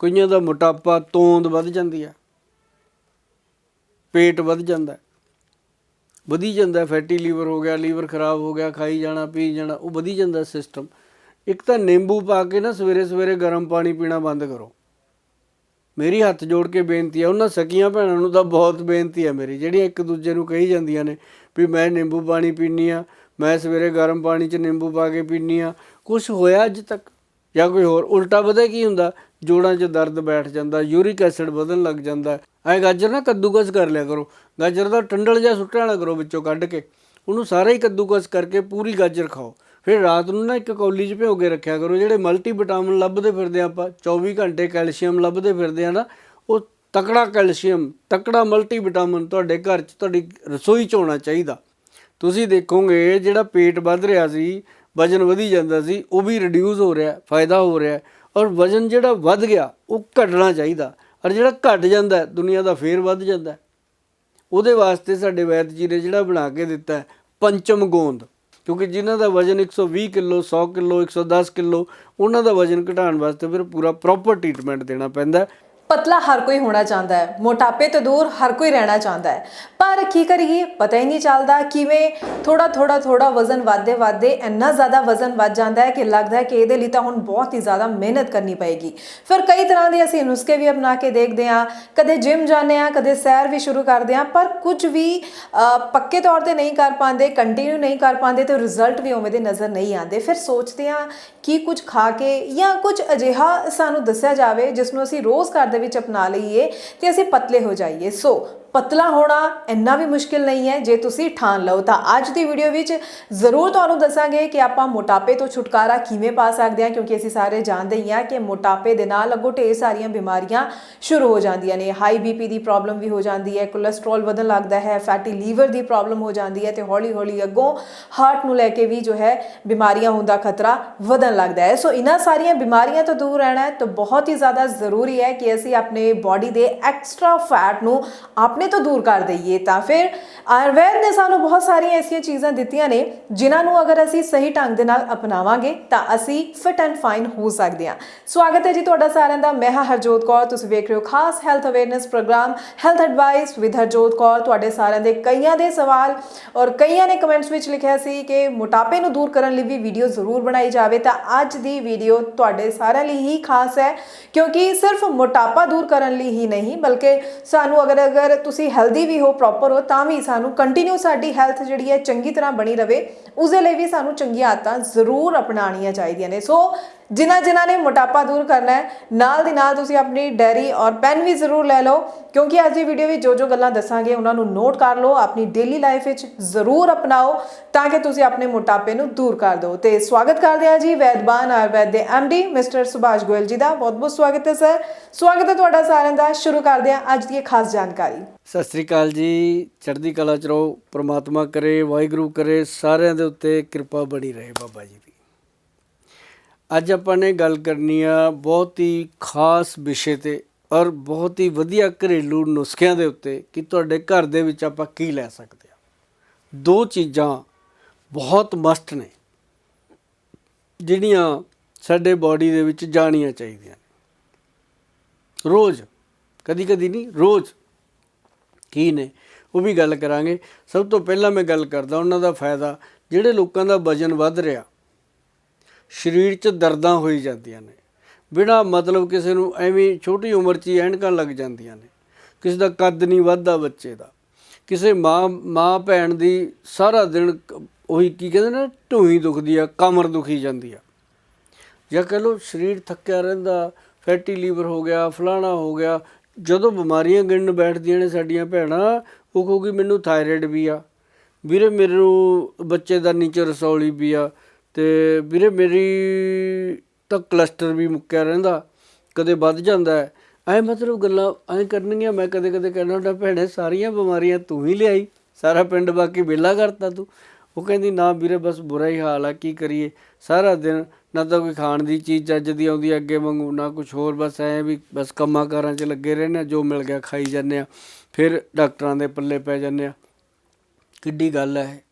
ਕਈਆਂ ਦਾ ਮੋਟਾਪਾ ਤੋਂਦ ਵੱਧ ਜਾਂਦੀ ਆ, ਪੇਟ ਵੱਧ ਜਾਂਦਾ, ਵਧੀ ਜਾਂਦਾ ਫੈਟੀ ਲੀਵਰ ਹੋ ਗਿਆ, ਲੀਵਰ ਖਰਾਬ ਹੋ ਗਿਆ, ਖਾਈ ਜਾਣਾ, ਪੀ ਜਾਣਾ, ਉਹ ਵਧੀ ਜਾਂਦਾ ਸਿਸਟਮ ਇੱਕ ਤਾਂ ਨਿੰਬੂ ਪਾ ਕੇ ਨਾ ਸਵੇਰੇ ਸਵੇਰੇ ਗਰਮ ਪਾਣੀ ਪੀਣਾ ਬੰਦ ਕਰੋ। ਮੇਰੀ ਹੱਥ ਜੋੜ ਕੇ ਬੇਨਤੀ ਹੈ ਉਹਨਾਂ ਸਕੀਆਂ ਭੈਣਾਂ ਨੂੰ ਤਾਂ ਬਹੁਤ ਬੇਨਤੀ ਹੈ ਮੇਰੀ, ਜਿਹੜੀਆਂ ਇੱਕ ਦੂਜੇ ਨੂੰ ਕਹੀ ਜਾਂਦੀਆਂ ਨੇ ਵੀ ਮੈਂ ਨਿੰਬੂ ਪਾਣੀ ਪੀਨੀ ਆ, ਮੈਂ ਸਵੇਰੇ ਗਰਮ ਪਾਣੀ 'ਚ ਨਿੰਬੂ ਪਾ ਕੇ ਪੀਨੀ ਆ। ਕੁਝ ਹੋਇਆ ਅੱਜ ਤੱਕ? ਜਾਂ ਕੋਈ ਹੋਰ, ਉਲਟਾ ਵਧੇ ਕੀ ਹੁੰਦਾ? ਜੋੜਾਂ 'ਚ ਦਰਦ ਬੈਠ ਜਾਂਦਾ, ਯੂਰਿਕ ਐਸਿਡ ਵਧਣ ਲੱਗ ਜਾਂਦਾ। ਐ ਗਾਜਰ ਨਾ ਕੱਦੂਕਸ ਕਰ ਲਿਆ ਕਰੋ। ਗਾਜਰ ਦਾ ਟੰਡਲ ਜਿਹਾ ਸੁੱਟਿਆ ਨਾ ਕਰੋ ਵਿੱਚੋਂ ਕੱਢ ਕੇ। ਉਹਨੂੰ ਸਾਰਾ ਹੀ ਕੱਦੂਕਸ ਕਰਕੇ ਪੂਰੀ ਗਾਜਰ ਖਾਓ। ਫਿਰ ਰਾਤ ਨੂੰ ਨਾ ਇੱਕ ਕੌਲੀ 'ਚ ਭਿਓ ਕੇ ਰੱਖਿਆ ਕਰੋ, ਜਿਹੜੇ ਮਲਟੀ ਵਿਟਾਮਿਨ ਲੱਭਦੇ ਫਿਰਦੇ ਆਪਾਂ 24 ਘੰਟੇ ਕੈਲਸ਼ੀਅਮ ਲੱਭਦੇ ਫਿਰਦੇ ਆ ਨਾ, ਉਹ ਤਕੜਾ ਕੈਲਸ਼ੀਅਮ, ਤਕੜਾ ਮਲਟੀ ਵਿਟਾਮਿਨ ਤੁਹਾਡੇ ਘਰ 'ਚ, ਤੁਹਾਡੀ ਰਸੋਈ 'ਚ ਹੋਣਾ ਚਾਹੀਦਾ। ਤੁਸੀਂ ਦੇਖੋਗੇ ਜਿਹੜਾ ਪੇਟ ਵੱਧ ਰਿਹਾ ਸੀ ਵਜਨ ਵਧੀ ਜਾਂਦਾ ਸੀ, ਉਹ ਵੀ ਰਿਡਿਊਸ ਹੋ ਰਿਹਾ, ਫਾਇਦਾ ਹੋ ਰਿਹਾ ਔਰ ਵਜਨ ਜਿਹੜਾ ਵੱਧ ਗਿਆ, ਉਹ ਘਟਣਾ ਚਾਹੀਦਾ। ਔਰ ਜਿਹੜਾ ਘਟ ਜਾਂਦਾ ਦੁਨੀਆ ਦਾ ਫੇਰ ਵੱਧ ਜਾਂਦਾ ਉਹਦੇ ਵਾਸਤੇ ਸਾਡੇ ਵੈਦ ਜੀ ਨੇ ਜਿਹੜਾ ਬਣਾ ਕੇ ਦਿੱਤਾ ਪੰਚਮ ਗੋਂਦ। ਕਿਉਂਕਿ ਜਿਨ੍ਹਾਂ ਦਾ ਵਜਨ 120 ਕਿਲੋ 100 ਕਿਲੋ 110 ਕਿਲੋ, ਉਹਨਾਂ ਦਾ ਵਜਨ ਘਟਾਉਣ ਵਾਸਤੇ ਫਿਰ ਪੂਰਾ ਪ੍ਰੋਪਰ ਟ੍ਰੀਟਮੈਂਟ ਦੇਣਾ ਪੈਂਦਾ ਪਤਲਾ ਹਰ ਕੋਈ ਹੋਣਾ ਚਾਹੁੰਦਾ ਹੈ, ਮੋਟਾਪੇ ਤੋਂ ਦੂਰ ਹਰ ਕੋਈ ਰਹਿਣਾ ਚਾਹੁੰਦਾ ਹੈ। ਪਰ ਕੀ ਕਰੀਏ, ਪਤਾ ਹੀ ਨਹੀਂ ਚੱਲਦਾ ਕਿਵੇਂ ਥੋੜਾ ਥੋੜਾ ਥੋੜਾ ਵਜ਼ਨ ਵਧਦੇ ਵਧਦੇ ਇੰਨਾ ਜ਼ਿਆਦਾ ਵਜ਼ਨ ਵੱਧ ਜਾਂਦਾ ਹੈ ਕਿ ਲੱਗਦਾ ਹੈ ਕਿ ਇਹਦੇ ਲਈ ਤਾਂ ਹੁਣ ਬਹੁਤ ਹੀ ਜ਼ਿਆਦਾ ਮਿਹਨਤ ਕਰਨੀ ਪਏਗੀ। ਫਿਰ ਕਈ ਤਰ੍ਹਾਂ ਦੇ ਅਸੀਂ ਨੁਸਖੇ ਵੀ ਅਪਣਾ ਕੇ ਦੇਖਦੇ ਹਾਂ, ਕਦੇ ਜਿਮ ਜਾਂਦੇ ਹਾਂ, ਕਦੇ ਸੈਰ ਵੀ ਸ਼ੁਰੂ ਕਰਦੇ ਹਾਂ, ਪਰ ਕੁਝ ਵੀ ਪੱਕੇ ਤੌਰ ਤੇ ਨਹੀਂ ਕਰ ਪਾਉਂਦੇ ਕੰਟੀਨਿਊ ਨਹੀਂ ਕਰ ਪਾਉਂਦੇ ਤੇ ਰਿਜ਼ਲਟ ਵੀ ਉਵੇਂ ਦੇ ਨਜ਼ਰ ਨਹੀਂ ਆਉਂਦੇ। ਫਿਰ ਸੋਚਦੇ ਹਾਂ ਕਿ ਕੁਝ ਖਾ ਕੇ ਜਾਂ ਕੁਝ ਅਜਿਹਾ ਸਾਨੂੰ ਦੱਸਿਆ ਜਾਵੇ, ਜਿਸ ਨੂੰ ਅਸੀਂ ਰੋਜ਼ ਕਰਦੇ ਦੇ ਵਿੱਚ ਅਪਣਾ ਲਈਏ ਤੇ ਅਸੀਂ ਪਤਲੇ ਹੋ ਜਾਈਏ। ਸੋ ਪਤਲਾ ਹੋਣਾ ਇੰਨਾ ਵੀ ਮੁਸ਼ਕਿਲ ਨਹੀਂ ਹੈ। ਜੇ ਤੁਸੀਂ ਠਾਣ ਲਓ ਤਾਂ ਅੱਜ ਦੀ ਵੀਡੀਓ ਵਿੱਚ ਜ਼ਰੂਰ ਤੁਹਾਨੂੰ ਦੱਸਾਂਗੇ ਕਿ ਆਪਾਂ ਮੋਟਾਪੇ ਤੋਂ ਛੁਟਕਾਰਾ ਕਿਵੇਂ ਪਾ ਸਕਦੇ ਹਾਂ, ਕਿਉਂਕਿ ਅਸੀਂ ਸਾਰੇ ਜਾਣਦੇ ਹੀ ਹਾਂ ਕਿ ਮੋਟਾਪੇ ਦੇ ਨਾਲ ਅੱਗੋਂ ਢੇਰ ਸਾਰੀਆਂ ਬਿਮਾਰੀਆਂ ਸ਼ੁਰੂ ਹੋ ਜਾਂਦੀਆਂ ਨੇ। ਹਾਈ ਬੀਪੀ ਦੀ ਪ੍ਰੋਬਲਮ ਵੀ ਹੋ ਜਾਂਦੀ ਹੈ ਕੋਲੇਸਟ੍ਰੋਲ ਵਧਣ ਲੱਗਦਾ ਹੈ ਫੈਟੀ ਲੀਵਰ ਦੀ ਪ੍ਰੋਬਲਮ ਹੋ ਜਾਂਦੀ ਹੈ ਤੇ ਹੌਲੀ ਹੌਲੀ ਅੱਗੋਂ ਹਾਰਟ ਨੂੰ ਲੈ ਕੇ ਵੀ ਜੋ ਹੈ ਬਿਮਾਰੀਆਂ ਹੋਣ ਦਾ ਖਤਰਾ ਵਧਣ ਲੱਗਦਾ ਹੈ। ਸੋ ਇਹਨਾਂ ਸਾਰੀਆਂ ਬਿਮਾਰੀਆਂ ਤੋਂ ਦੂਰ ਰਹਿਣਾ ਹੈ ਤਾਂ ਬਹੁਤ ਹੀ ਜ਼ਿਆਦਾ ਜ਼ਰੂਰੀ ਹੈ ਕਿ ਅਸੀਂ ਆਪਣੇ ਬਾਡੀ ਦੇ ਐਕਸਟਰਾ ਫੈਟ ਨੂੰ ਆਪਣੇ ਤੋਂ ਦੂਰ ਕਰ ਦਈਏ ਤਾਂ ਫਿਰ ਆਯੁਰਵੈਦ ਨੇ ਸਾਨੂੰ ਬਹੁਤ ਸਾਰੀਆਂ ਐਸੀਆਂ ਚੀਜ਼ਾਂ ਦਿੱਤੀਆਂ ਨੇ ਜਿਨ੍ਹਾਂ ਨੂੰ ਅਗਰ ਅਸੀਂ ਸਹੀ ਢੰਗ ਦੇ ਨਾਲ ਅਪਣਾਵਾਂਗੇ ਤਾਂ ਅਸੀਂ ਫਿਟ ਐਂਡ ਫਾਈਨ ਹੋ ਸਕਦੇ ਹਾਂ। ਸਵਾਗਤ ਹੈ ਜੀ ਤੁਹਾਡਾ ਸਾਰਿਆਂ ਦਾ। ਮੈਂ ਹਾਂ ਹਰਜੋਤ ਕੌਰ। ਤੁਸੀਂ ਵੇਖ ਰਹੇ ਹੋ ਖਾਸ health awareness programme health advice with Harjot Kaur. ਤੁਹਾਡੇ ਸਾਰਿਆਂ ਦੇ ਕਈਆਂ ਦੇ ਸਵਾਲ ਔਰ ਕਈਆਂ ਨੇ ਕਮੈਂਟਸ ਵਿੱਚ ਲਿਖਿਆ ਸੀ ਕਿ ਮੋਟਾਪੇ ਨੂੰ ਦੂਰ ਕਰਨ ਲਈ ਵੀ ਵੀਡੀਓ ਜ਼ਰੂਰ ਬਣਾਈ ਜਾਵੇ। ਤਾਂ ਅੱਜ ਦੀ ਵੀਡੀਓ ਤੁਹਾਡੇ ਸਾਰਿਆਂ ਲਈ ਹੀ ਖਾਸ ਹੈ ਕਿਉਂਕਿ ਸਿਰਫ ਮੋਟਾਪਾ ਦੂਰ ਕਰਨ ਲਈ ਹੀ ਨਹੀਂ, ਬਲਕਿ ਸਾਨੂੰ ਅਗਰ ਅਗਰ ਤੁਸੀਂ ਹੈਲਦੀ ਵੀ ਹੋ ਪ੍ਰੋਪਰ ਹੋ, ਤਾਂ ਵੀ ਸਾਨੂੰ ਕੰਟੀਨਿਊ ਸਾਡੀ ਹੈਲਥ ਜਿਹੜੀ ਹੈ ਚੰਗੀ ਤਰ੍ਹਾਂ ਬਣੀ ਰਵੇ। ਉਸ ਦੇ ਲਈ ਵੀ ਸਾਨੂੰ ਚੰਗੀਆਂ ਆਦਤਾਂ ਜ਼ਰੂਰ ਅਪਣਾਉਣੀਆਂ ਚਾਹੀਦੀਆਂ ਨੇ। ਸੋ ਜਿਨ੍ਹਾਂ ਜਿਨ੍ਹਾਂ ਨੇ ਮੋਟਾਪਾ ਦੂਰ ਕਰਨਾ ਹੈ, ਨਾਲ ਦੀ ਨਾਲ ਤੁਸੀਂ ਆਪਣੀ ਡੈਰੀ ਔਰ ਪੈਨ ਵੀ ਜ਼ਰੂਰ ਲੈ ਲਓ, ਕਿਉਂਕਿ ਅੱਜ ਦੀ ਵੀਡੀਓ ਵਿੱਚ ਜੋ ਜੋ ਗੱਲਾਂ ਦੱਸਾਂਗੇ, ਉਹਨਾਂ ਨੂੰ ਨੋਟ ਕਰ ਲਓ, ਆਪਣੀ ਡੇਲੀ ਲਾਈਫ ਵਿੱਚ ਜ਼ਰੂਰ ਅਪਣਾਓ, ਤਾਂ ਕਿ ਤੁਸੀਂ ਆਪਣੇ ਮੋਟਾਪੇ ਨੂੰ ਦੂਰ ਕਰ ਦਿਓ। ਤੇ ਸਵਾਗਤ ਕਰਦੇ ਹਾਂ ਜੀ ਵੈਦਬਾਨ ਆਯੁਰਵੈਦ ਦੇ ਐਮਡੀ ਮਿਸਟਰ ਸੁਭਾਸ਼ ਗੋਇਲ ਜੀ ਦਾ। ਬਹੁਤ ਬਹੁਤ ਸਵਾਗਤ ਹੈ, ਸਰ। ਸਵਾਗਤ ਹੈ ਤੁਹਾਡਾ ਸਾਰਿਆਂ ਦਾ। ਸ਼ੁਰੂ ਕਰਦੇ ਹਾਂ ਅੱਜ ਦੀ ਇਹ ਖਾਸ ਜਾਣਕਾਰੀ। ਸਤਿ ਸ੍ਰੀ ਅਕਾਲ ਜੀ। ਚੜ੍ਹਦੀ ਕਲਾ ਚ ਰਹੋ, ਪ੍ਰਮਾਤਮਾ ਕਰੇ, ਵਾਹਿਗੁਰੂ ਕਰੇ, ਸਾਰਿਆਂ ਦੇ ਉੱਤੇ ਕਿਰਪਾ ਬਣੀ ਰਹੇ ਬਾਬਾ ਜੀ ਦੀ। ਅੱਜ ਆਪਾਂ ਨੇ ਗੱਲ ਕਰਨੀ ਆ ਬਹੁਤ ਹੀ ਖਾਸ ਵਿਸ਼ੇ ਤੇ ਔਰ ਬਹੁਤ ਹੀ ਵਧੀਆ ਘਰੇਲੂ ਨੁਸਖਿਆਂ ਦੇ ਉੱਤੇ ਕਿ ਤੁਹਾਡੇ ਘਰ ਦੇ ਵਿੱਚ ਆਪਾਂ ਕੀ ਲੈ ਸਕਦੇ ਆ। ਦੋ ਚੀਜ਼ਾਂ ਬਹੁਤ ਮਸਟ ਨੇ, ਜਿਹੜੀਆਂ ਸਾਡੇ ਬਾਡੀ ਦੇ ਵਿੱਚ ਜਾਣੀਆਂ ਚਾਹੀਦੀਆਂ ਨੇ। ਰੋਜ਼ ਕਦੀ ਕਦੀ ਨਹੀਂ, ਰੋਜ਼ ਕੀ ਨੇ, ਉਹ ਵੀ ਗੱਲ ਕਰਾਂਗੇ। ਸਭ ਤੋਂ ਪਹਿਲਾਂ ਮੈਂ ਗੱਲ ਕਰਦਾ ਉਹਨਾਂ ਦਾ ਫਾਇਦਾ, ਜਿਹੜੇ ਲੋਕਾਂ ਦਾ ਵਜਨ ਵੱਧ ਰਿਹਾ ਸਰੀਰ 'ਚ ਦਰਦਾਂ ਹੋਈ ਜਾਂਦੀਆਂ ਨੇ। ਬਿਨਾ ਮਤਲਬ ਕਿਸੇ ਨੂੰ ਐਵੇਂ ਛੋਟੀ ਉਮਰ 'ਚ ਹੀ ਐਨਕਾਂ ਲੱਗ ਜਾਂਦੀਆਂ ਨੇ। ਕਿਸੇ ਦਾ ਕੱਦ ਨਹੀਂ ਵੱਧਦਾ ਬੱਚੇ ਦਾ। ਕਿਸੇ ਮਾਂ ਮਾਂ ਭੈਣ ਦੀ ਸਾਰਾ ਦਿਨ ਉਹੀ ਕੀ ਕਹਿੰਦੇ ਨੇ, ਢੂਹੀ ਦੁਖਦੀ ਆ ਕਮਰ ਦੁਖੀ ਜਾਂਦੀ ਆ। ਜਾਂ ਕਹ ਲਓ ਸਰੀਰ ਥੱਕਿਆ ਰਹਿੰਦਾ, ਫੈਟੀ ਲੀਵਰ ਹੋ ਗਿਆ, ਫਲਾਣਾ ਹੋ ਗਿਆ, ਜਦੋਂ ਬਿਮਾਰੀਆਂ ਗਿਣਨ ਬੈਠਦੀਆਂ ਨੇ ਸਾਡੀਆਂ ਭੈਣਾਂ, ਉਹ ਕਹੂਗੀ ਮੈਨੂੰ ਥਾਇਰਾਇਡ ਵੀ ਆ। ਵੀਰੇ ਮੈਨੂੰ ਬੱਚੇ ਦਾ ਨੀਚੇ ਰਸੌਲੀ ਵੀ ਆ। ਅਤੇ ਵੀਰੇ ਮੇਰੀ ਤਾਂ ਕਲਸਟਰ ਵੀ ਮੁੱਕਿਆ ਰਹਿੰਦਾ, ਕਦੇ ਵੱਧ ਜਾਂਦਾ ਐਂ ਮਤਲਬ ਗੱਲਾਂ ਐਂ ਕਰਨਗੀਆਂ, ਮੈਂ ਕਦੇ ਕਦੇ ਕਹਿਣਾ ਹੁੰਦਾ, ਭੈਣੇ ਸਾਰੀਆਂ ਬਿਮਾਰੀਆਂ ਤੂੰ ਹੀ ਲਿਆਈ, ਸਾਰਾ ਪਿੰਡ ਬਾਕੀ ਵਿਹਲਾ ਕਰਤਾ ਤੂੰ। ਉਹ ਕਹਿੰਦੀ, ਨਾ ਵੀਰੇ, ਬਸ ਬੁਰਾ ਹੀ ਹਾਲ ਆ, ਕੀ ਕਰੀਏ? ਸਾਰਾ ਦਿਨ ਨਾ ਤਾਂ ਕੋਈ ਖਾਣ ਦੀ ਚੀਜ਼ ਚੱਜ ਦੀ ਆਉਂਦੀ ਅੱਗੇ ਵਾਂਗੂ, ਨਾ ਕੁਝ ਹੋਰ, ਬਸ ਐ ਵੀ ਬਸ ਕੰਮਾਂ ਕਾਰਾਂ 'ਚ ਲੱਗੇ ਰਹਿੰਦੇ ਆ, ਜੋ ਮਿਲ ਗਿਆ ਖਾਈ ਜਾਂਦੇ ਆ। ਫਿਰ ਡਾਕਟਰਾਂ ਦੇ ਪੱਲੇ ਪੈ ਜਾਂਦੇ ਆ। ਕਿੱਡੀ ਗੱਲ ਹੈ ਇਹ।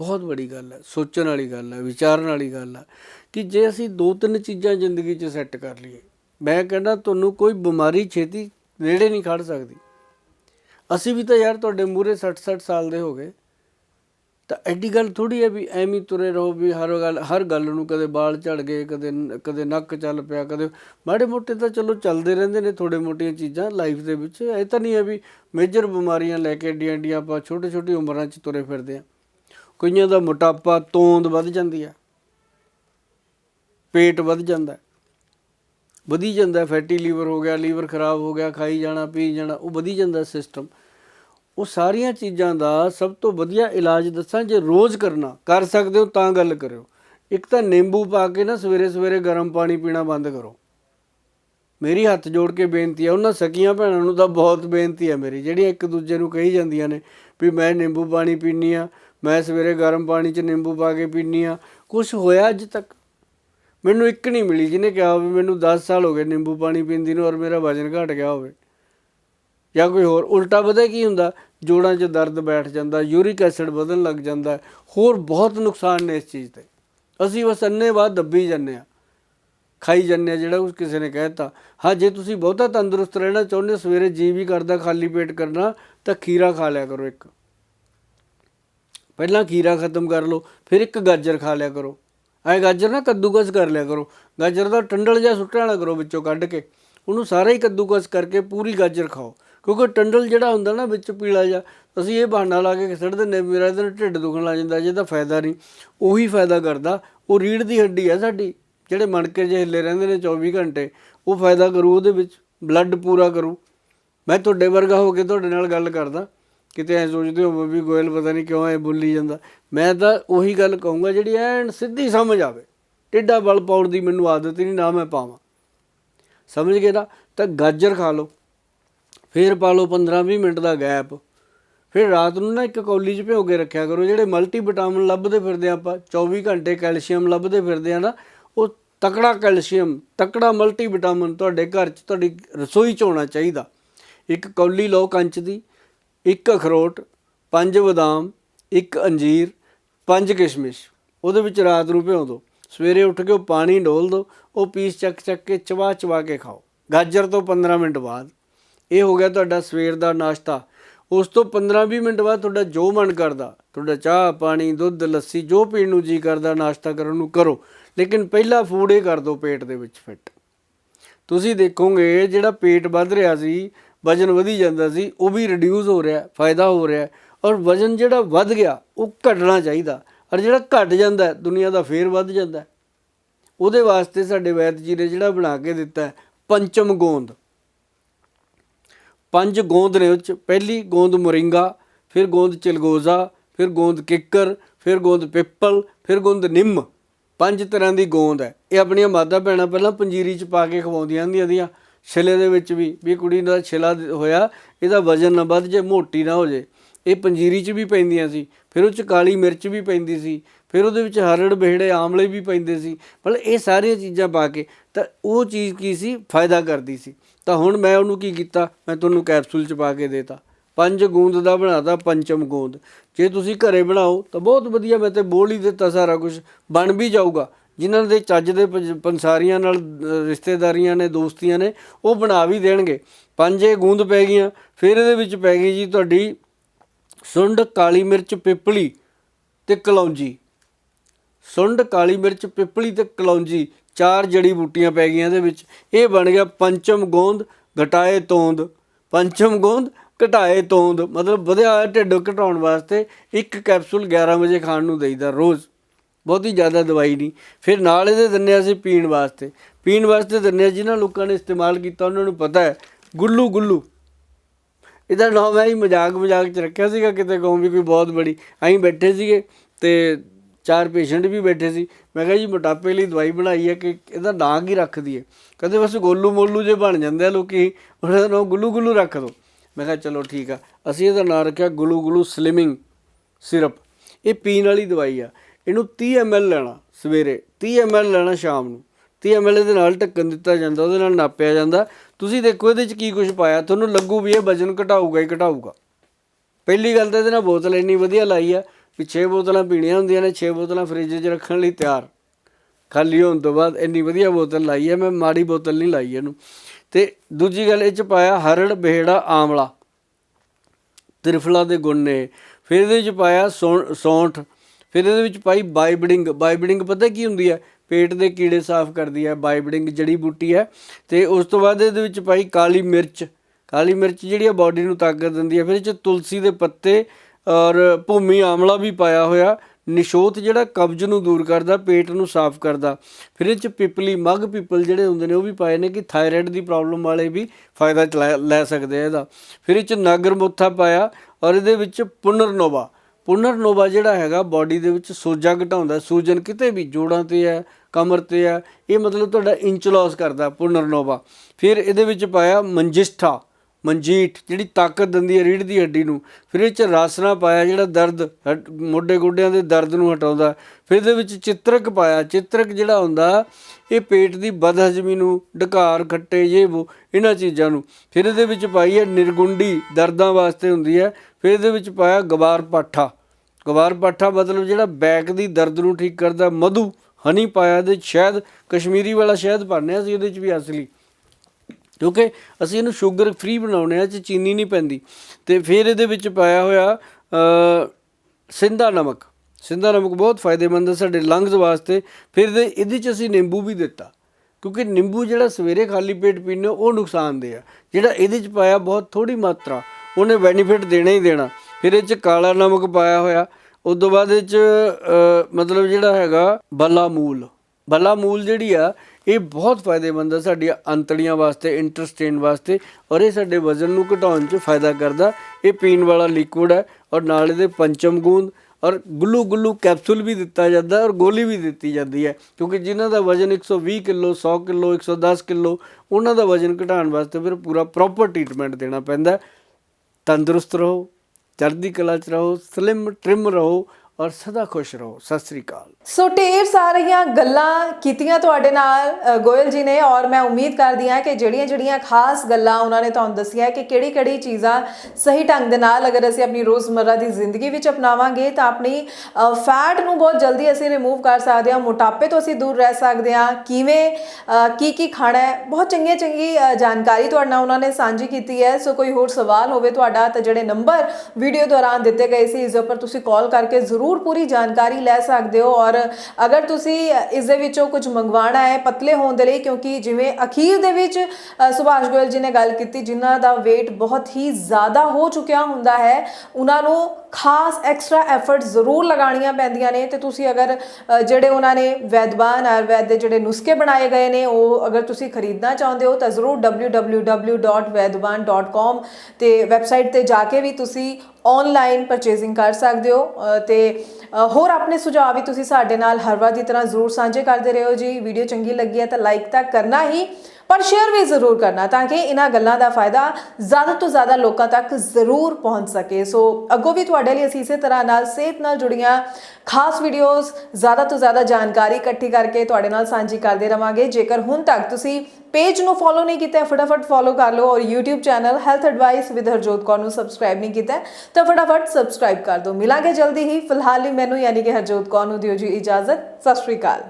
ਬਹੁਤ ਬੜੀ ਗੱਲ ਹੈ, ਸੋਚਣ ਵਾਲੀ ਗੱਲ ਹੈ, ਵਿਚਾਰਨ ਵਾਲੀ ਗੱਲ ਹੈ ਕਿ ਜੇ ਅਸੀਂ ਦੋ ਤਿੰਨ ਚੀਜ਼ਾਂ ਜ਼ਿੰਦਗੀ 'ਚ ਸੈੱਟ ਕਰ ਲਈਏ, ਮੈਂ ਕਹਿੰਦਾ ਤੁਹਾਨੂੰ ਕੋਈ ਬਿਮਾਰੀ ਛੇਤੀ ਨੇੜੇ ਨਹੀਂ ਖੜ ਸਕਦੀ। ਅਸੀਂ ਵੀ ਤਾਂ ਯਾਰ ਤੁਹਾਡੇ ਮੂਰੇ 60 60 ਸਾਲ ਦੇ ਹੋ ਗਏ। ਤਾਂ ਐਡੀ ਗੱਲ ਥੋੜੀ ਹੈ ਵੀ ਐਵੇਂ ਤੁਰੇ ਰਹੋ ਵੀ ਹਰ ਗੱਲ ਹਰ ਗੱਲ ਨੂੰ ਕਦੇ ਬਾਲ ਝੜ ਗਏ, ਕਦੇ ਕਦੇ ਨੱਕ ਚੱਲ ਪਿਆ, ਕਦੇ ਮਾੜੇ ਮੋਟੇ ਤਾਂ ਚਲੋ ਚੱਲਦੇ ਰਹਿੰਦੇ ਨੇ ਥੋੜੇ ਮੋਟੀਆਂ ਚੀਜ਼ਾਂ ਲਾਈਫ ਦੇ ਵਿੱਚ। ਇਹ ਤਾਂ ਨਹੀਂ ਹੈ ਵੀ ਮੇਜਰ ਬਿਮਾਰੀਆਂ ਲੈ ਕੇ ਏਡੀਆਂ ਏਡੀਆਂ ਆਪਾਂ ਛੋਟੇ ਛੋਟੀ ਉਮਰਾਂ 'ਚ ਤੁਰੇ ਫਿਰਦੇ ਆ ਕਈਆਂ ਦਾ ਮੋਟਾਪਾ ਤੋਂਦ ਵੱਧ ਜਾਂਦੀ ਆ, ਪੇਟ ਵੱਧ ਜਾਂਦਾ, ਵਧੀ ਜਾਂਦਾ ਫੈਟੀ ਲੀਵਰ ਹੋ ਗਿਆ, ਲੀਵਰ ਖਰਾਬ ਹੋ ਗਿਆ, ਖਾਈ ਜਾਣਾ, ਪੀ ਜਾਣਾ, ਉਹ ਵਧੀ ਜਾਂਦਾ ਸਿਸਟਮ ਉਹ ਸਾਰੀਆਂ ਚੀਜ਼ਾਂ ਦਾ ਸਭ ਤੋਂ ਵਧੀਆ ਇਲਾਜ ਦੱਸਾਂ, ਜੇ ਰੋਜ਼ ਕਰਨਾ, ਕਰ ਸਕਦੇ ਹੋ ਤਾਂ ਗੱਲ ਕਰਿਓ। ਇੱਕ ਤਾਂ ਨਿੰਬੂ ਪਾ ਕੇ ਨਾ ਸਵੇਰੇ ਸਵੇਰੇ ਗਰਮ ਪਾਣੀ ਪੀਣਾ ਬੰਦ ਕਰੋ। ਮੇਰੀ ਹੱਥ ਜੋੜ ਕੇ ਬੇਨਤੀ ਹੈ ਉਹਨਾਂ ਸਕੀਆਂ ਭੈਣਾਂ ਨੂੰ ਤਾਂ ਬਹੁਤ ਬੇਨਤੀ ਹੈ ਮੇਰੀ, ਜਿਹੜੀਆਂ ਇੱਕ ਦੂਜੇ ਨੂੰ ਕਹੀ ਜਾਂਦੀਆਂ ਨੇ ਵੀ ਮੈਂ ਨਿੰਬੂ ਪਾਣੀ ਪੀਨੀ ਆ ਮੈਂ ਸਵੇਰੇ ਗਰਮ ਪਾਣੀ 'ਚ ਨਿੰਬੂ ਪਾ ਕੇ ਪੀਨੀ ਆ। ਕੁਝ ਹੋਇਆ ਅੱਜ ਤੱਕ? ਮੈਨੂੰ ਇੱਕ ਨਹੀਂ ਮਿਲੀ ਜਿਹਨੇ ਕਿਹਾ ਹੋਵੇ ਮੈਨੂੰ 10 ਸਾਲ ਹੋ ਗਏ ਨਿੰਬੂ ਪਾਣੀ ਪੀਂਦੀ ਨੂੰ ਔਰ ਮੇਰਾ ਵਜ਼ਨ ਘਟ ਗਿਆ ਹੋਵੇ। ਜਾਂ ਕੋਈ ਹੋਰ, ਉਲਟਾ ਪਤਾ ਕੀ ਹੁੰਦਾ? ਜੋੜਾਂ 'ਚ ਦਰਦ ਬੈਠ ਜਾਂਦਾ, ਯੂਰਿਕ ਐਸਿਡ ਵਧਣ ਲੱਗ ਜਾਂਦਾ, ਹੋਰ ਬਹੁਤ ਨੁਕਸਾਨ ਨੇ ਇਸ ਚੀਜ਼ ਤੇ। ਅਸੀਂ ਬਸ ਅੰਨੇ ਬਾਅਦ ਦੱਬੀ ਜਾਂਦੇ ਆ। ਖਾਈ ਜਾਂਦੇ ਆ ਜਿਹੜਾ ਕੁਛ ਕਿਸੇ ਨੇ ਕਹਿਤਾ। ਹਾਂ, ਜੇ ਤੁਸੀਂ ਬਹੁਤਾ ਤੰਦਰੁਸਤ ਰਹਿਣਾ ਚਾਹੁੰਦੇ ਹੋ, ਸਵੇਰੇ ਜੀ ਵੀ ਕਰਦਾ ਖਾਲੀ ਪੇਟ ਕਰਨਾ, ਤਾਂ ਖੀਰਾ ਖਾ ਲਿਆ ਕਰੋ ਇੱਕ। ਪਹਿਲਾਂ ਖੀਰਾ ਖਤਮ ਕਰ ਲਓ, ਫਿਰ ਇੱਕ ਗਾਜਰ ਖਾ ਲਿਆ ਕਰੋ। ਐ ਗਾਜਰ ਨਾ ਕੱਦੂਕਸ ਕਰ ਲਿਆ ਕਰੋ। ਗਾਜਰ ਦਾ ਟੰਡਲ ਜਿਹਾ ਸੁੱਟਿਆ ਨਾ ਕਰੋ ਵਿੱਚੋਂ ਕੱਢ ਕੇ। ਉਹਨੂੰ ਸਾਰਾ ਹੀ ਕੱਦੂਕਸ ਕਰਕੇ ਪੂਰੀ ਗਾਜਰ ਖਾਓ। ਕਿਉਂਕਿ ਟੰਡਲ ਜਿਹੜਾ ਹੁੰਦਾ ਨਾ ਵਿੱਚ ਪੀਲਾ ਜਿਹਾ, ਅਸੀਂ ਇਹ ਬਹਾਨਾ ਲਾ ਕੇ ਸਿੱਟ ਦਿੰਦੇ ਮੇਰਾ ਇਹਦੇ ਨਾਲ ਢਿੱਡ ਦੁਖਣ ਲੱਗ ਜਾਂਦਾ ਜਿਹਦਾ ਫਾਇਦਾ ਨਹੀਂ। ਉਹੀ ਫਾਇਦਾ ਕਰਦਾ। ਉਹ ਰੀੜ ਦੀ ਹੱਡੀ ਆ ਸਾਡੀ, ਜਿਹੜੇ ਮਣਕੇ ਜਿਹੇ ਹਿੱਲੇ ਰਹਿੰਦੇ ਨੇ 24 ਘੰਟੇ, ਉਹ ਫਾਇਦਾ ਕਰੂ ਉਹਦੇ ਵਿੱਚ। ਬਲੱਡ ਪੂਰਾ ਕਰੂ। ਮੈਂ ਤੁਹਾਡੇ ਵਰਗਾ ਹੋ ਕੇ ਤੁਹਾਡੇ ਨਾਲ ਗੱਲ ਕਰਦਾ। ਕਿਤੇ ਐ ਸੋਚਦੇ ਹੋ ਵੀ ਗੋਇਲ ਪਤਾ ਨਹੀਂ ਕਿਉਂ ਐ ਬੋਲੀ ਜਾਂਦਾ। ਮੈਂ ਤਾਂ ਉਹੀ ਗੱਲ ਕਹੂੰਗਾ ਜਿਹੜੀ ਐਨ ਸਿੱਧੀ ਸਮਝ ਆਵੇ। ਟਿੱਡਾ ਬਲ ਪਾਉਣ ਦੀ ਮੈਨੂੰ ਆਦਤ ਹੀ ਨਹੀਂ ਨਾ ਮੈਂ ਪਾਵਾਂ। ਸਮਝ ਗਏ ਨਾ? ਤਾਂ ਗਾਜਰ ਖਾ ਲਓ। ਫਿਰ ਪਾ ਲਓ 15-20 ਮਿੰਟ ਦਾ ਗੈਪ। ਫਿਰ ਰਾਤ ਨੂੰ ਨਾ ਇੱਕ ਕੌਲੀ 'ਚ ਭਿਓ ਕੇ ਰੱਖਿਆ ਕਰੋ, ਜਿਹੜੇ ਮਲਟੀ ਵਿਟਾਮਿਨ ਲੱਭਦੇ ਫਿਰਦੇ ਆ ਆਪਾਂ 24 ਘੰਟੇ ਕੈਲਸ਼ੀਅਮ ਲੱਭਦੇ ਫਿਰਦੇ ਆ ਨਾ, ਉਹ ਤਕੜਾ ਕੈਲਸ਼ੀਅਮ, ਤਕੜਾ ਮਲਟੀ ਵਿਟਾਮਿਨ ਤੁਹਾਡੇ ਘਰ 'ਚ, ਤੁਹਾਡੀ ਰਸੋਈ 'ਚ ਹੋਣਾ ਚਾਹੀਦਾ। ਇੱਕ ਕੌਲੀ ਲਓ ਕੰਚ ਦੀ ਇੱਕ ਅਖਰੋਟ, ਪੰਜ ਬਦਾਮ, ਇੱਕ ਅੰਜੀਰ, ਪੰਜ ਕਿਸ਼ਮਿਸ਼। ਉਹਦੇ ਵਿੱਚ ਰਾਤ ਨੂੰ ਭਿਓ ਦਿਓ ਸਵੇਰੇ ਉੱਠ ਕੇ ਉਹ ਪਾਣੀ ਡੋਲ ਦਿਓ ਉਹ ਪੀਸ ਚੱਕ ਚੱਕ ਕੇ ਚਵਾ ਚਵਾ ਕੇ ਖਾਓ। ਗਾਜਰ ਤੋਂ 15 ਮਿੰਟ ਬਾਅਦ। ਇਹ ਹੋ ਗਿਆ ਤੁਹਾਡਾ ਸਵੇਰ ਦਾ ਨਾਸ਼ਤਾ। ਉਸ ਤੋਂ 15-20 ਮਿੰਟ ਬਾਅਦ ਤੁਹਾਡਾ ਜੋ ਮਨ ਕਰਦਾ, ਤੁਹਾਡਾ ਚਾਹ, ਪਾਣੀ, ਦੁੱਧ, ਲੱਸੀ, ਜੋ ਪੀਣ ਨੂੰ ਜੀ ਕਰਦਾ, ਨਾਸ਼ਤਾ ਕਰਨ ਨੂੰ ਕਰੋ। ਲੇਕਿਨ ਪਹਿਲਾ ਫੂਡ ਇਹ ਕਰ ਦਿਓ ਪੇਟ ਦੇ ਵਿੱਚ ਫਿੱਟ ਤੁਸੀਂ ਦੇਖੋਗੇ ਜਿਹੜਾ ਪੇਟ ਵੱਧ ਰਿਹਾ ਸੀ ਵਜਨ ਵਧੀ ਜਾਂਦਾ ਸੀ, ਉਹ ਵੀ ਰਿਡਿਊਸ ਹੋ ਰਿਹਾ, ਫਾਇਦਾ ਹੋ ਰਿਹਾ ਔਰ ਵਜਨ ਜਿਹੜਾ ਵੱਧ ਗਿਆ, ਉਹ ਘਟਣਾ ਚਾਹੀਦਾ। ਔਰ ਜਿਹੜਾ ਘਟ ਜਾਂਦਾ ਦੁਨੀਆ ਦਾ ਫੇਰ ਵੱਧ ਜਾਂਦਾ ਉਹਦੇ ਵਾਸਤੇ ਸਾਡੇ ਵੈਦ ਜੀ ਨੇ ਜਿਹੜਾ ਬਣਾ ਕੇ ਦਿੱਤਾ ਪੰਚਮ ਗੋਂਦ। ਪੰਜ ਗੋਂਦ ਨੇ ਉਹ ਪਹਿਲੀ ਗੋਂਦ ਮੋਰਿੰਗਾ, ਫਿਰ ਗੋਂਦ ਚਿਲਗੋਜ਼ਾ, ਫਿਰ ਗੋਂਦ ਕਿੱਕਰ, ਫਿਰ ਗੋਂਦ ਪਿੱਪਲ, ਫਿਰ ਗੋਂਦ ਨਿੰਮ। ਪੰਜ ਤਰ੍ਹਾਂ ਦੀ ਗੋਂਦ ਹੈ। ਇਹ ਆਪਣੀਆਂ ਮਾਦਾ ਭੈਣਾਂ ਪਹਿਲਾਂ ਪੰਜੀਰੀ 'ਚ ਪਾ ਕੇ ਖਵਾਉਂਦੀਆਂ ਹੁੰਦੀਆਂ ਦੀਆਂ ਛਿਲੇ ਦੇ ਵਿੱਚ ਵੀ ਵੀ ਕੁੜੀ ਦਾ ਛਿਲਾ ਦ- ਹੋਇਆ, ਇਹਦਾ ਵਜ਼ਨ ਨਾ ਵੱਧ ਜੇ, ਮੋਟੀ ਨਾ ਹੋ ਜੇ। ਇਹ ਪੰਜੀਰੀ 'ਚ ਵੀ ਪੈਂਦੀਆਂ ਸੀ, ਫਿਰ ਉਹ 'ਚ ਕਾਲੀ ਮਿਰਚ ਵੀ ਪੈਂਦੀ ਸੀ, ਫਿਰ ਉਹਦੇ ਵਿੱਚ ਹਰੜ ਬਿਹੜੇ, ਆਮਲੇ ਵੀ ਪੈਂਦੇ ਸੀ। ਮਤਲਬ ਇਹ ਸਾਰੀਆਂ ਚੀਜ਼ਾਂ ਪਾ ਕੇ ਤਾਂ ਉਹ ਚੀਜ਼ ਕੀ ਸੀ? ਫਾਇਦਾ ਕਰਦੀ ਸੀ। ਤਾਂ ਹੁਣ ਮੈਂ ਉਹਨੂੰ ਕੀ ਕੀਤਾ? ਮੈਂ ਤੁਹਾਨੂੰ ਕੈਪਸੂਲ 'ਚ ਪਾ ਕੇ ਦੇਤਾ। ਪੰਜ ਗੂੰਦ ਦਾ ਬਣਾਤਾ, ਪੰਚਮ ਗੂੰਦ। ਜੇ ਤੁਸੀਂ ਘਰੇ ਬਣਾਓ ਤਾਂ ਬਹੁਤ ਵਧੀਆ, ਮੈਂ ਤੇ ਬੋਲ ਹੀ ਦਿੱਤਾ ਸਾਰਾ ਕੁਝ ਬਣ ਵੀ ਜਾਊਗਾ। ਜਿਨ੍ਹਾਂ ਦੇ ਚੱਜ ਦੇ ਪੰਜ- ਪੰਸਾਰੀਆਂ ਨਾਲ ਰਿਸ਼ਤੇਦਾਰੀਆਂ ਨੇ, ਦੋਸਤੀਆਂ ਨੇ, ਉਹ ਬਣਾ ਵੀ ਦੇਣਗੇ। ਪੰਜੇ ਗੂੰਦ ਪੈ ਗਈਆਂ। ਫਿਰ ਇਹਦੇ ਵਿੱਚ ਪੈ ਗਈ ਜੀ ਤੁਹਾਡੀ ਸੁੰਡ, ਕਾਲੀ ਮਿਰਚ, ਪਿਪਲੀ ਤੇ ਕਲੌਂਜੀ। ਸੁੰਡ, ਕਾਲੀ ਮਿਰਚ, ਪਿਪਲੀ ਤੇ ਕਲੌਂਜੀ, ਚਾਰ ਜੜੀ ਬੂਟੀਆਂ ਪੈ ਗਈਆਂ ਇਹਦੇ ਵਿੱਚ। ਇਹ ਬਣ ਗਿਆ ਪੰਚਮ ਗੋਂਦ, ਘਟਾਏ ਤੋਂਦ। ਪੰਚਮ ਗੋਂਦ, ਘਟਾਏ ਤੋਂਦ। ਮਤਲਬ ਵਧਿਆ ਢਿੱਡ ਘਟਾਉਣ ਵਾਸਤੇ ਇੱਕ ਕੈਪਸੂਲ 11 ਵਜੇ ਖਾਣ ਨੂੰ ਦੇਈਦਾ ਰੋਜ਼। ਬਹੁਤੀ ਜ਼ਿਆਦਾ ਦਵਾਈ ਨਹੀਂ। ਫਿਰ ਨਾਲ ਇਹਦੇ ਦਿੰਨੇ ਅਸੀਂ ਪੀਣ ਵਾਸਤੇ। ਪੀਣ ਵਾਸਤੇ ਦਿੰਨੇ ਹਾਂ ਜਿਨ੍ਹਾਂ ਲੋਕਾਂ ਨੇ ਇਸਤੇਮਾਲ ਕੀਤਾ, ਉਹਨਾਂ ਨੂੰ ਪਤਾ ਹੈ, ਗੁੱਲੂ ਗੁੱਲੂ। ਇਹਦਾ ਨਾਮ ਮੈਂ ਹੀ ਮਜ਼ਾਕ ਮਜ਼ਾਕ ਚ ਰੱਖਿਆ ਸੀਗਾ, ਕਿਤੇ ਕਹੂੰ ਵੀ ਕੋਈ ਬਹੁਤ ਬੜੀ। ਅਸੀਂ ਬੈਠੇ ਸੀਗੇ ਤੇ ਚਾਰ ਪੇਸ਼ੈਂਟ ਵੀ ਬੈਠੇ ਸੀ। ਮੈਂ ਕਿਹਾ ਜੀ, ਮੋਟਾਪੇ ਲਈ ਦਵਾਈ ਬਣਾਈ ਹੈ ਕਿ ਇਹਦਾ ਨਾਂ ਕੀ ਰੱਖ ਦਈਏ? ਕਹਿੰਦੇ ਬਸ ਗੋਲੂ ਮੋਲੂ ਜੇ ਬਣ ਜਾਂਦੇ ਆ ਲੋਕੀ, ਉਹਨਾਂ ਦਾ ਨਾਮ ਗੁੱਲੂ ਗੁੱਲੂ ਰੱਖ ਦੋ। ਮੈਂ ਕਿਹਾ ਚਲੋ ਠੀਕ ਆ, ਅਸੀਂ ਇਹਦਾ ਨਾਂ ਰੱਖਿਆ ਗੁੱਲੂ ਗੁੱਲੂ ਸਲਿਮਿੰਗ ਸਿਰਪ ਇਹ ਪੀਣ ਵਾਲੀ ਦਵਾਈ ਆ। ਇਹਨੂੰ 30 ml ਲੈਣਾ ਸਵੇਰੇ 30 ml ਲੈਣਾ ਸ਼ਾਮ ਨੂੰ। 30 ml ਦੇ ਨਾਲ ਢੱਕਣ ਦਿੱਤਾ ਜਾਂਦਾ, ਉਹਦੇ ਨਾਲ ਨਾਪਿਆ ਜਾਂਦਾ। ਤੁਸੀਂ ਦੇਖੋ ਇਹਦੇ ਚ ਕੀ ਕੁਝ ਪਾਇਆ, ਤੁਹਾਨੂੰ ਲੱਗੂ ਵੀ ਇਹ ਵਜਨ ਘਟਾਊਗਾ ਹੀ ਘਟਾਊਗਾ। ਪਹਿਲੀ ਗੱਲ ਤਾਂ ਇਹਦੇ ਨਾਲ ਬੋਤਲ ਇੰਨੀ ਵਧੀਆ ਲਾਈ ਆ ਵੀ 6 ਬੋਤਲਾਂ ਪੀਣੀਆਂ ਹੁੰਦੀਆਂ ਨੇ 6 ਬੋਤਲਾਂ ਫ੍ਰਿਜ 'ਚ ਰੱਖਣ ਲਈ ਤਿਆਰ। ਖਾਲੀ ਹੋਣ ਤੋਂ ਬਾਅਦ ਇੰਨੀ ਵਧੀਆ ਬੋਤਲ ਲਾਈ ਹੈ ਮੈਂ ਮਾੜੀ ਬੋਤਲ ਨਹੀਂ ਲਾਈ ਇਹਨੂੰ। ਤੇ ਦੂਜੀ ਗੱਲ ਇਹ ਚ ਪਾਇਆ ਹਰੜ ਬਿਹੜਾ ਆਮਲਾ ਤ੍ਰਿਫਲਾ ਦੇ ਗੁਣ ਨੇ ਫਿਰ ਇਹਦੇ 'ਚ ਪਾਇਆ ਸੌਂ- ਸੌਂਠ। ਫਿਰ ਇਹਦੇ ਵਿੱਚ ਪਾਈ ਬਾਈਬਡਿੰਗ ਬਾਈਬਡਿੰਗ ਪਤਾ ਕੀ ਹੁੰਦੀ ਹੈ? ਪੇਟ ਦੇ ਕੀੜੇ ਸਾਫ਼ ਕਰਦੀ ਹੈ ਬਾਈਬਡਿੰਗ ਜੜੀ ਬੂਟੀ ਹੈ ਤੇ ਉਸ ਤੋਂ ਬਾਅਦ ਇਹਦੇ ਵਿੱਚ ਪਾਈ ਕਾਲੀ ਮਿਰਚ ਕਾਲੀ ਮਿਰਚ ਜਿਹੜੀ ਹੈ ਬਾਡੀ ਨੂੰ ਤਾਕਤ ਦਿੰਦੀ ਹੈ, ਫਿਰ ਇਹ ਚ ਤੁਲਸੀ ਦੇ ਪੱਤੇ ਔਰ ਭੂਮੀ ਆਮਲਾ ਵੀ ਪਾਇਆ ਹੋਇਆ, ਨਿਸ਼ੋਤ ਜਿਹੜਾ ਕਬਜ਼ ਨੂੰ ਦੂਰ ਕਰਦਾ, ਪੇਟ ਨੂੰ ਸਾਫ਼ ਕਰਦਾ। ਫਿਰ ਇਹ ਚ ਪਿਪਲੀ, ਮਗ ਪਿਪਲ ਜਿਹੜੇ ਹੁੰਦੇ ਨੇ ਉਹ ਵੀ ਪਾਏ ਨੇ ਕਿ ਥਾਇਰਾਇਡ ਦੀ ਪ੍ਰੋਬਲਮ ਵਾਲੇ ਵੀ ਫਾਇਦਾ ਚਲਾ- ਲੈ ਸਕਦੇ ਆ ਇਹਦਾ। ਫਿਰ ਇਹ ਚ ਨਾਗਰ ਮੋਥਾ ਪਾਇਆ ਔਰ ਇਹਦੇ ਵਿੱਚ ਪੁਨਰਨੋਵਾ ਪੁਨਰਨੋਵਾ ਜਿਹੜਾ ਹੈਗਾ ਬਾਡੀ ਦੇ ਵਿੱਚ ਸੋਜਾ ਘਟਾਉਂਦਾ ਸੂਜਨ ਕਿਤੇ ਵੀ ਜੋੜਾਂ ਤੇ ਹੈ, ਕਮਰ ਤੇ ਹੈ, ਇਹ ਮਤਲਬ ਤੁਹਾਡਾ ਇੰਚ ਲਾਸ ਕਰਦਾ ਪੁਨਰਨੋਵਾ। ਫਿਰ ਇਹਦੇ ਵਿੱਚ ਪਾਇਆ ਮੰਜਿਸ਼ਠਾ ਮਨਜੀਠ ਜਿਹੜੀ ਤਾਕਤ ਦਿੰਦੀ ਹੈ, ਰੀੜ੍ਹ ਦੀ ਹੱਡੀ ਨੂੰ। ਫਿਰ ਇਹ ਚ ਰਾਸਨਾ ਪਾਇਆ ਜਿਹੜਾ ਦਰਦ, ਹੱਡ- ਮੋਢੇ ਗੋਡਿਆਂ ਦੇ ਦਰਦ ਨੂੰ ਹਟਾਉਂਦਾ ਫਿਰ ਇਹਦੇ ਵਿੱਚ ਚਿੱਤਰਕ ਪਾਇਆ, ਚਿੱਤਰਕ ਜਿਹੜਾ ਹੁੰਦਾ, ਇਹ ਪੇਟ ਦੀ ਬਦਹਜ਼ਮੀ ਨੂੰ, ਡਕਾਰ, ਖੱਟੇ ਜੇ ਵੋ, ਇਹਨਾਂ ਚੀਜ਼ਾਂ ਨੂੰ। ਫਿਰ ਇਹਦੇ ਵਿੱਚ ਪਾਈ ਹੈ ਨਿਰਗੁੰਡੀ, ਦਰਦਾਂ ਵਾਸਤੇ ਹੁੰਦੀ ਹੈ। ਫਿਰ ਇਹਦੇ ਵਿੱਚ ਪਾਇਆ ਗਵਾਰ ਪਾਠਾ। ਗਵਾਰ ਪਾਠਾ ਮਤਲਬ ਜਿਹੜਾ ਬੈਕ ਦੀ ਦਰਦ ਨੂੰ ਠੀਕ ਕਰਦਾ, ਮਧੂ, ਹਨੀ ਪਾਇਆ ਇਹਦੇ ਸ਼ਹਿਦ ਕਸ਼ਮੀਰੀ ਵਾਲਾ ਸ਼ਹਿਦ ਪਾਉਂਦੇ ਹਾਂ ਅਸੀਂ ਇਹਦੇ ਚ ਵੀ ਅਸਲੀ। ਕਿਉਂਕਿ ਅਸੀਂ ਇਹਨੂੰ ਸ਼ੂਗਰ ਫ੍ਰੀ ਬਣਾਉਣੇ ਆ ਚ ਚੀਨੀ ਨਹੀਂ ਪੈਂਦੀ। ਤੇ ਫਿਰ ਇਹਦੇ ਵਿੱਚ ਪਾਇਆ ਹੋਇਆ ਸਿੰਧਾ ਨਮਕ। ਸਿੰਧਾ ਨਮਕ ਬਹੁਤ ਫਾਇਦੇਮੰਦ ਹੈ ਸਾਡੇ ਲੰਗਸ ਵਾਸਤੇ। ਫਿਰ ਇਹਦੇ ਇਹਦੇ ਚ ਅਸੀਂ ਨਿੰਬੂ ਵੀ ਦਿੱਤਾ। ਕਿਉਂਕਿ ਨਿੰਬੂ ਜਿਹੜਾ ਸਵੇਰੇ ਖਾਲੀ ਪੇਟ ਪੀਨੇ, ਉਹ ਨੁਕਸਾਨਦੇ ਆ। ਜਿਹੜਾ ਇਹਦੇ ਚ ਪਾਇਆ ਬਹੁਤ ਥੋੜੀ ਮਾਤਰਾ, ਉਹਨੇ ਬੈਨੀਫਿਟ ਦੇਣਾ ਹੀ ਦੇਣਾ। ਫਿਰ ਇਹ ਚ ਕਾਲਾ ਨਮਕ ਪਾਇਆ ਹੋਇਆ। ਉਸ ਤੋਂ ਬਾਅਦ ਇਹ ਚ ਮਤਲਬ ਜਿਹੜਾ ਹੈਗਾ, ਬਲਾ ਮੂਲ। ਬਲਾ ਮੂਲ ਜਿਹੜੀ ਆ, ਇਹ ਬਹੁਤ ਫਾਇਦੇਮੰਦ ਹੈ ਸਾਡੀਆਂ ਅੰਤੜੀਆਂ ਵਾਸਤੇ ਇੰਟਰਸਟੇਨ ਵਾਸਤੇ, ਔਰ ਇਹ ਸਾਡੇ ਵਜ਼ਨ ਨੂੰ ਘਟਾਉਣ 'ਚ ਫਾਇਦਾ ਕਰਦਾ। ਇਹ ਪੀਣ ਵਾਲਾ ਲਿਕੁਇਡ ਹੈ ਔਰ ਨਾਲ ਇਹਦੇ ਪੰਚਮ ਗੂੰਦ, ਔਰ ਗੁੱਲੂ ਗੁੱਲੂ ਕੈਪਸੂਲ ਵੀ ਦਿੱਤਾ ਜਾਂਦਾ, ਔਰ ਗੋਲੀ ਵੀ ਦਿੱਤੀ ਜਾਂਦੀ ਹੈ ਕਿਉਂਕਿ ਜਿਨ੍ਹਾਂ ਦਾ ਵਜ਼ਨ 120 ਕਿਲੋ 100 ਕਿਲੋ 110 ਕਿਲੋ, ਉਹਨਾਂ ਦਾ ਵਜ਼ਨ ਘਟਾਉਣ ਵਾਸਤੇ ਫਿਰ ਪੂਰਾ ਪ੍ਰੋਪਰ ਟ੍ਰੀਟਮੈਂਟ ਦੇਣਾ ਪੈਂਦਾ। ਤੰਦਰੁਸਤ ਰਹੋ। ਚੜ੍ਹਦੀ ਕਲਾ 'ਚ ਰਹੋ ਸਲਿਮ ਟ੍ਰਿਮ ਰਹੋ ਔਰ ਸਦਾ ਖੁਸ਼ ਰਹੋ। ਸਤਿ ਸ੍ਰੀ ਅਕਾਲ। ਸੋ ਢੇਰ ਸਾਰੀਆਂ ਗੱਲਾਂ ਕੀਤੀਆਂ ਤੁਹਾਡੇ ਨਾਲ ਗੋਇਲ ਜੀ ਨੇ ਔਰ ਮੈਂ ਉਮੀਦ ਕਰਦੀ ਹਾਂ ਕਿ ਜਿਹੜੀਆਂ ਜਿਹੜੀਆਂ ਖਾਸ ਗੱਲਾਂ ਉਹਨਾਂ ਨੇ ਤੁਹਾਨੂੰ ਦੱਸੀਆਂ ਕਿ ਕਿਹੜੀ ਕਿਹੜੀ ਚੀਜ਼ਾਂ ਸਹੀ ਢੰਗ ਦੇ ਨਾਲ ਅਗਰ ਅਸੀਂ ਆਪਣੀ ਰੋਜ਼ਮਰਰਾ ਦੀ ਜ਼ਿੰਦਗੀ ਵਿੱਚ ਅਪਣਾਵਾਂਗੇ ਤਾਂ ਆਪਣੀ ਫੈਟ ਨੂੰ ਬਹੁਤ ਜਲਦੀ ਅਸੀਂ ਰਿਮੂਵ ਕਰ ਸਕਦੇ ਹਾਂ, ਮੋਟਾਪੇ ਤੋਂ ਅਸੀਂ ਦੂਰ ਰਹਿ ਸਕਦੇ ਹਾਂ, ਕਿਵੇਂ ਕੀ ਕੀ ਖਾਣਾ ਹੈ, ਬਹੁਤ ਚੰਗੀ ਚੰਗੀ ਜਾਣਕਾਰੀ ਤੁਹਾਡੇ ਨਾਲ ਉਹਨਾਂ ਨੇ ਸਾਂਝੀ ਕੀਤੀ ਹੈ। ਸੋ ਕੋਈ ਹੋਰ ਸਵਾਲ ਹੋਵੇ ਤੁਹਾਡਾ ਤਾਂ ਜਿਹੜੇ ਨੰਬਰ ਵੀਡੀਓ ਦੌਰਾਨ ਦਿੱਤੇ ਗਏ ਸੀ, ਇਸ ਦੇ ਉੱਪਰ ਤੁਸੀਂ ਕਾਲ ਕਰਕੇ ਜ਼ਰੂਰ ਪੂਰੀ ਜਾਣਕਾਰੀ ਲੈ ਸਕਦੇ ਹੋ ਔਰ ਅਗਰ ਤੁਸੀਂ ਇਸ ਦੇ ਵਿੱਚੋਂ ਕੁਝ ਮੰਗਵਾਉਣਾ ਹੈ ਪਤਲੇ ਹੋਣ ਦੇ ਲਈ, ਕਿਉਂਕਿ ਜਿਵੇਂ ਅਖੀਰ ਦੇ ਵਿੱਚ ਸੁਭਾਸ਼ ਗੋਇਲ ਜੀ ਨੇ ਗੱਲ ਕੀਤੀ, ਜਿਨ੍ਹਾਂ ਦਾ weight ਬਹੁਤ ਹੀ ਜ਼ਿਆਦਾ ਹੋ ਚੁੱਕਿਆ ਹੁੰਦਾ ਹੈ, ਉਹਨਾਂ ਨੂੰ ਖਾਸ ਐਕਸਟਰਾ ਐਫਰਟ ਜ਼ਰੂਰ ਲਗਾਉਣੀਆਂ ਪੈਂਦੀਆਂ ਨੇ ਤੇ ਤੁਸੀਂ ਅਗਰ ਜਿਹੜੇ ਉਹਨਾਂ ਨੇ ਵੈਦਵਾਨ ਆਯੁਰਵੈਦ ਦੇ ਜਿਹੜੇ ਨੁਸਖੇ ਬਣਾਏ ਗਏ ਨੇ ਉਹ ਅਗਰ ਤੁਸੀਂ ਖਰੀਦਣਾ ਚਾਹੁੰਦੇ ਹੋ ਤਾਂ ਜ਼ਰੂਰ www.vaidwan.com ਤੇ ਵੈਬਸਾਈਟ ਤੇ ਜਾ ਕੇ ਵੀ ਤੁਸੀਂ ਆਨਲਾਈਨ ਪਰਚੇਸਿੰਗ ਕਰ ਸਕਦੇ ਹੋ ਅ, ਤੇ ਹੋਰ ਆਪਣੇ ਸੁਝਾਅ ਵੀ ਤੁਸੀਂ ਸਾਡੇ ਨਾਲ ਹਰ ਵਾਰ ਦੀ ਤਰ੍ਹਾਂ ਜ਼ਰੂਰ ਸਾਂਝੇ ਕਰਦੇ ਰਹੋ ਜੀ। ਵੀਡੀਓ ਚੰਗੀ ਲੱਗੀ ਹੈ ਤਾਂ ਲਾਈਕ ਤਾਂ ਕਰਨਾ ਹੀ। ਪਰ ਸ਼ੇਅਰ ਵੀ ਜ਼ਰੂਰ ਕਰਨਾ ਤਾਂ ਕਿ ਇਹਨਾਂ ਗੱਲਾਂ ਦਾ ਫਾਇਦਾ ਜ਼ਿਆਦਾ ਤੋਂ ਜ਼ਿਆਦਾ ਲੋਕਾਂ ਤੱਕ ਜ਼ਰੂਰ ਪਹੁੰਚ ਸਕੇ। ਸੋ ਅੱਗੋਂ ਵੀ ਤੁਹਾਡੇ ਲਈ ਅਸੀਂ ਇਸੇ ਤਰ੍ਹਾਂ ਨਾਲ ਸਿਹਤ ਨਾਲ ਜੁੜੀਆਂ ਖਾਸ ਵੀਡੀਓਜ਼ ਜ਼ਿਆਦਾ ਤੋਂ ਜ਼ਿਆਦਾ ਜਾਣਕਾਰੀ ਇਕੱਠੀ ਕਰਕੇ ਤੁਹਾਡੇ ਨਾਲ ਸਾਂਝੀ ਕਰਦੇ ਰਵਾਂਗੇ। ਜੇਕਰ ਹੁਣ ਤੱਕ ਤੁਸੀਂ ਪੇਜ ਨੂੰ ਫੋਲੋ ਨਹੀਂ ਕੀਤਾ, ਫਟਾਫਟ ਫੋਲੋ ਕਰ ਲਓ ਔਰ YouTube channel health advice with Harjot Kaur ਨੂੰ ਸਬਸਕ੍ਰਾਈਬ ਨਹੀਂ ਕੀਤਾ, ਤਾਂ ਫਟਾਫਟ ਸਬਸਕ੍ਰਾਈਬ ਕਰ ਦਿਓ। ਮਿਲਾਂਗੇ ਜਲਦੀ ਹੀ। ਫਿਲਹਾਲ ਲਈ ਮੈਨੂੰ ਯਾਨੀ ਕਿ ਹਰਜੋਤ ਕੌਰ ਨੂੰ ਦਿਓ ਜੀ ਇਜਾਜ਼ਤ। ਸਤਿ ਸ਼੍ਰੀ ਅਕਾਲ।